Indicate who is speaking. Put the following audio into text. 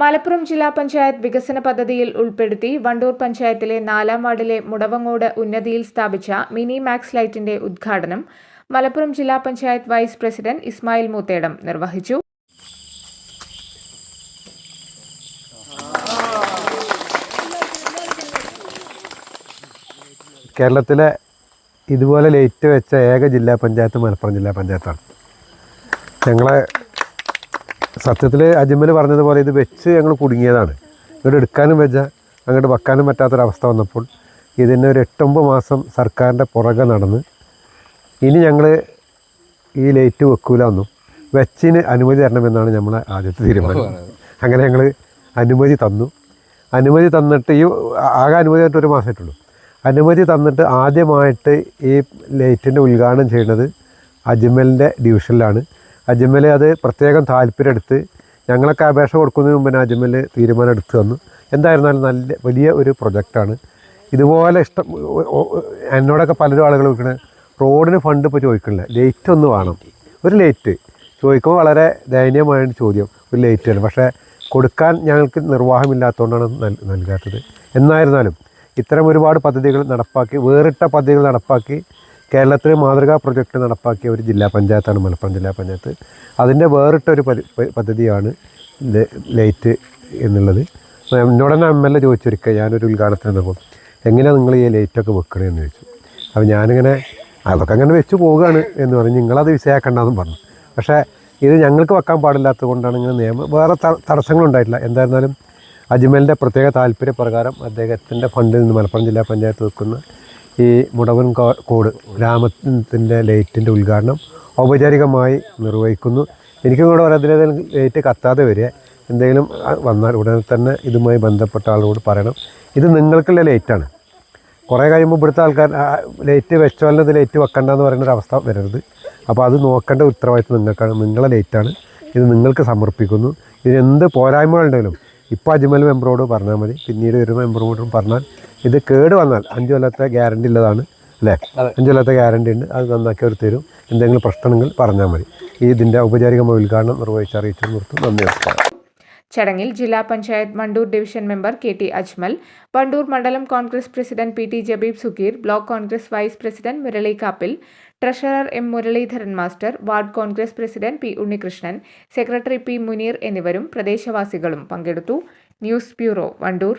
Speaker 1: Malappuram ജില്ലാ പഞ്ചായത്ത് വികസന പദ്ധതിയിൽ ഉൾപ്പെടുത്തി വണ്ടൂർ പഞ്ചായത്തിലെ നാലാം വാർഡിലെ മുടവങ്ങോട് ഉന്നതിയിൽ സ്ഥാപിച്ച മിനി മാക്സ് ലൈറ്റിന്റെ ഉദ്ഘാടനം മലപ്പുറം ജില്ലാ പഞ്ചായത്ത് വൈസ് പ്രസിഡന്റ് ഇസ്മായിൽ മൂത്തേടം നിർവഹിച്ചു.
Speaker 2: കേരളത്തിലെ ഇതുപോലെ ലൈറ്റ് വെച്ച ഏക ജില്ലാ പഞ്ചായത്ത് മലപ്പുറം ജില്ലാ പഞ്ചായത്താണ്. ഞങ്ങളെ സത്യത്തിൽ അജ്മൽ പറഞ്ഞതുപോലെ ഇത് വെച്ച് ഞങ്ങൾ കുടുങ്ങിയതാണ്. ഇങ്ങോട്ട് എടുക്കാനും വെച്ച അങ്ങോട്ട് വെക്കാനും പറ്റാത്തൊരവസ്ഥ വന്നപ്പോൾ ഇതിന് ഒരു എട്ടൊമ്പത് മാസം സർക്കാരിന്റെ പുറകെ നടന്ന് ഇനി ഞങ്ങൾ ഈ ലൈറ്റ് വെക്കൂല ഒന്നും വെച്ചിന് അനുമതി തരണമെന്നാണ് നമ്മൾ ആദ്യത്തെ തീരുമാനം. അങ്ങനെ ഞങ്ങൾ അനുമതി തന്നു. അനുമതി തന്നിട്ട് ഈ ആകെ അനുമതി തന്നിട്ട് ഒരു മാസമായിട്ടുള്ളൂ അനുമതി തന്നിട്ട് ആദ്യമായിട്ട് ഈ ലൈറ്റിന്റെ ഉദ്ഘാടനം ചെയ്യുന്നത് അജ്മലിന്റെ ഡിവിഷനിലാണ്. അജ്മൽ അത് പ്രത്യേകം താല്പര്യം എടുത്ത് ഞങ്ങളൊക്കെ അപേക്ഷ കൊടുക്കുന്നതിന് മുമ്പ് തന്നെ അജ്മൽ തീരുമാനം എടുത്തു തന്നു. എന്തായിരുന്നാലും നല്ല വലിയ ഒരു പ്രൊജക്റ്റാണ്. ഇതുപോലെ ഇഷ്ടം എന്നോടൊക്കെ പലരും ആളുകൾ ചോദിക്കണേ റോഡിന് ഫണ്ട് ഇപ്പോൾ ചോദിക്കണില്ല. ലേറ്റ് ഒന്ന് വേണം. ഒരു ലേറ്റ് ചോദിക്കുമ്പോൾ വളരെ ദയനീയമായ ചോദ്യം. ഒരു ലേറ്റ് തന്നെ പക്ഷേ കൊടുക്കാൻ ഞങ്ങൾക്ക് നിർവാഹമില്ലാത്തതുകൊണ്ടാണ് നൽ- നൽകാത്തത്. എന്നായിരുന്നാലും ഇത്തരം ഒരുപാട് പദ്ധതികൾ നടപ്പാക്കി വേറിട്ട പദ്ധതികൾ നടപ്പാക്കി കേരളത്തിൽ മാതൃകാ പ്രൊജക്റ്റ് നടപ്പാക്കിയ ഒരു ജില്ലാ പഞ്ചായത്താണ് മലപ്പുറം ജില്ലാ പഞ്ചായത്ത്. അതിന്റെ വേറിട്ടൊരു പദ്ധതിയാണ് ലൈറ്റ് എന്നുള്ളത്. എന്നോട് തന്നെ എം എൽ എ ചോദിച്ചൊരിക്കൽ ഞാനൊരു ഉദ്ഘാടനത്തിന് നിന്നപ്പോൾ എങ്ങനെയാണ് നിങ്ങൾ ഈ ലൈറ്റൊക്കെ വെക്കണതെന്ന് ചോദിച്ചു. അപ്പോൾ ഞാനിങ്ങനെ അതൊക്കെ അങ്ങനെ വെച്ച് പോവുകയാണ് എന്ന് പറഞ്ഞു നിങ്ങളത് വിഷയാക്കണ്ടെന്നും പറഞ്ഞു. പക്ഷേ ഇത് ഞങ്ങൾക്ക് വെക്കാൻ പാടില്ലാത്തത് കൊണ്ടാണ് ഇങ്ങനെ നിയമം വേറെ തടസ്സങ്ങളുണ്ടായിട്ടില്ല എന്തായിരുന്നാലും അജ്മലിന്റെ പ്രത്യേക താല്പര്യപ്രകാരം അദ്ദേഹത്തിന്റെ ഫണ്ടിൽ നിന്ന് മലപ്പുറം ജില്ലാ പഞ്ചായത്ത് വെക്കുന്ന ഈ മുടവൻ കോട് ഗ്രാമത്തിന്റെ ലൈറ്റിന്റെ ഉദ്ഘാടനം ഔപചാരികമായി നിർവഹിക്കുന്നു. എനിക്കും കൂടെ പറയാം ലൈറ്റ് കത്താതെ വരിക എന്തെങ്കിലും വന്നാൽ ഉടനെ തന്നെ ഇതുമായി ബന്ധപ്പെട്ട ആളോട് പറയണം. ഇത് നിങ്ങൾക്കുള്ള ലൈറ്റാണ്. കുറേ കഴിയുമ്പോൾ ഇവിടുത്തെ ആൾക്കാർ ലൈറ്റ് വെച്ചോലിന് ഇത് ലൈറ്റ് വെക്കണ്ടെന്ന് പറയുന്ന ഒരു അവസ്ഥ വരരുത്. അപ്പോൾ അത് നോക്കേണ്ട ഉത്തരവാദിത്വം നിങ്ങൾക്കാണ് നിങ്ങളെ ലൈറ്റാണ്. ഇത് നിങ്ങൾക്ക് സമർപ്പിക്കുന്നു. ഇതിന് എന്ത് പോരായ്മകളുണ്ടെങ്കിലും ഇപ്പോൾ അജ്മൽ മെമ്പറോട് പറഞ്ഞാൽ മതി. പിന്നീട് ഒരു മെമ്പറോടും പറഞ്ഞാൽ ഇത് കേട് വന്നാൽ അഞ്ച് കൊല്ലത്തെ ഗ്യാരണ്ടി ഉള്ളതാണ് അല്ലേ? അഞ്ച് കൊല്ലത്തെ ഗ്യാരണ്ടി ഉണ്ട്. അത് നന്നാക്കി അവർ തരും. എന്തെങ്കിലും പ്രശ്നങ്ങൾ പറഞ്ഞാൽ മതി. ഈ ഇതിന്റെ ഔപചാരികമായ ഉദ്ഘാടനം നിർവഹിച്ച് അറിയിച്ചു നിർത്തും നന്ദി നമസ്കാരം.
Speaker 1: ചടങ്ങിൽ ജില്ലാ panchayat Mandur division member K T Ajmal Wandoor മണ്ഡലം Congress president P T Jabeeb Sukheer block Congress vice president Murali Kappil treasurer M Muraleedharan master ward Congress president P Unnikrishnan secretary P Muneer എന്നിവരും പ്രദേശവാസികളും പങ്കെടുത്തു. News bureau Wandoor.